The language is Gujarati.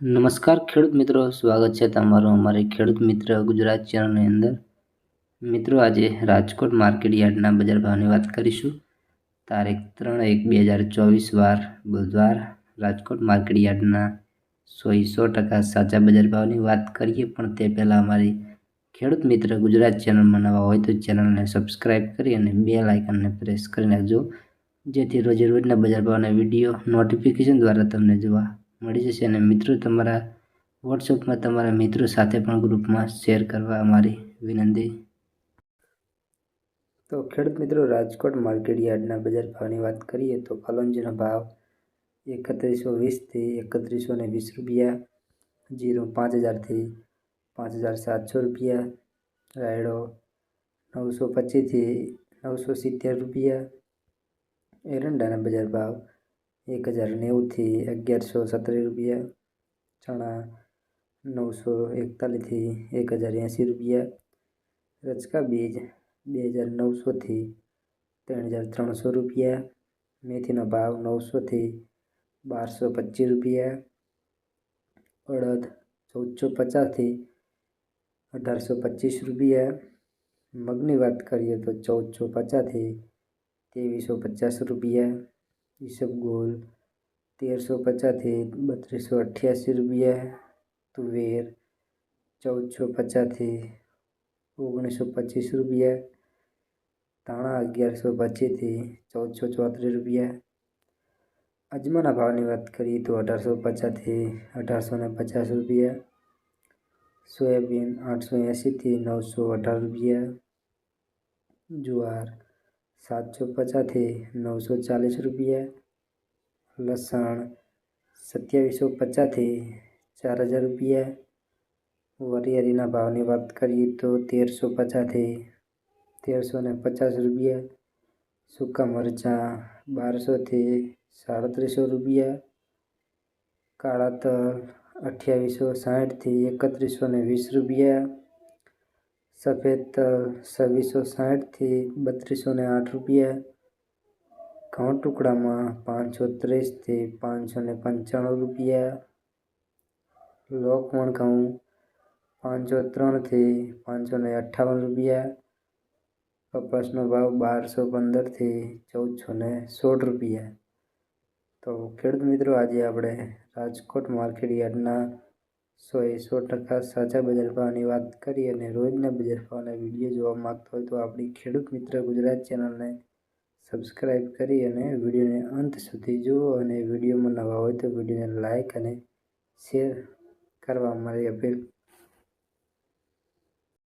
નમસ્કાર ખેડૂત મિત્રો, સ્વાગત છે તમારું અમારી ખેડૂત મિત્ર ગુજરાત ચેનલની અંદર. મિત્રો, આજે રાજકોટ માર્કેટ યાર્ડના બજાર ભાવની વાત કરીશું. તારીખ ત્રણ એક બે હજાર ચોવીસ, વાર બુધવાર રાજકોટ માર્કેટ યાર્ડના સોય સો ટકા સાચા બજાર ભાવની વાત કરીએ. પણ તે પહેલાં અમારી ખેડૂત મિત્ર ગુજરાત ચેનલમાં નવા હોય તો ચેનલને સબસ્ક્રાઈબ કરી અને બે લાઇકનને પ્રેસ કરી નાખજો. જેથી રોજે રોજના બજાર ભાવના વીડિયો, નોટિફિકેશન દ્વારા તમને જોવા મળી જશે અને મિત્રો તમારા વોટ્સઅપમાં તમારા મિત્રો સાથે પણ ગ્રુપમાં શેર કરવા અમારી વિનંતી. તો ખેડૂત મિત્રો, રાજકોટ માર્કેટ યાર્ડના બજાર ભાવની વાત કરીએ તો કલોંજીનો ભાવ એકત્રીસો વીસથી એકત્રીસો ને વીસ રૂપિયા, જીરો પાંચ હજારથી પાંચ હજાર સાતસો રૂપિયા, રાયડો નવસો પચીસથી નવસો સિત્તેર રૂપિયા. એરંડાના બજાર ભાવ એક હજાર નેવુંથી અગિયારસો સત્તરી રૂપિયા ચણા નવસો એકતાલીસથી એક હજાર એંસી રૂપિયા રચકા બીજ બે હજાર નવસોથી ત્રણ હજાર ત્રણસો રૂપિયા મેથીનો ભાવ નવસોથી બારસો પચીસ રૂપિયા અડદ ચૌદસો પચાસથી અઢારસો પચીસ રૂપિયા મગની વાત કરીએ તો ચૌદસો પચાસથી ત્રેવીસો પચાસ રૂપિયા ઈસબગોલ તેરસો પચાસથી બત્રીસો અઠ્યાસી રૂપિયા તુવેર ચૌદસો પચાસથી ઓગણીસો પચીસ રૂપિયા ધાણા અગિયારસો પચીસથી ચૌદસો ચોત્રીસ રૂપિયા અજમાના ભાવની વાત કરીએ તો અઢારસો પચાસથી અઢારસો ને પચાસ રૂપિયા સોયાબીન આઠસો એંશીથી નવસો અઢાર રૂપિયા જુવાર સાતસો પચાસથી નવસો ચાલીસ રૂપિયા. લસણ સત્યાવીસો પચાસથી ચાર હજાર રૂપિયા. વરિયાળીના ભાવની વાત કરીએ તો તેરસો પચાસથી તેરસો ને પચાસ રૂપિયા. સૂકા મરચાં બારસોથી સાડત્રીસો રૂપિયા. કાળા તલ અઠ્યાવીસો સાઠથી એકત્રીસો ને વીસ રૂપિયા. સફેદ તલ છવ્વીસો સાઠથી બત્રીસો ને આઠ રૂપિયા ઘઉં ટુકડામાં પાંચસો ત્રીસથી પાંચસો ને પંચાણું રૂપિયા લોકવણ ઘઉં પાંચસો ત્રણથી પાંચસો ને અઠ્ઠાવન રૂપિયા કપાસનો ભાવ બારસો પંદરથી ચૌદસો ને સોળ રૂપિયા તો ખેડૂત મિત્રો, આજે આપણે રાજકોટ માર્કેટ યાર્ડના સો એ સો ટકા સાચા બજાર વાત કરી અને રોજના બજાર વીડિયો જોવા માગતો હોય તો આપણી ખેડૂત મિત્ર ગુજરાત ચેનલને સબસ્ક્રાઈબ કરી અને વિડીયોને અંત સુધી જુઓ અને વિડીયોમાં નવા હોય તો વિડીયોને લાઇક અને શેર કરવા મારી અપીલ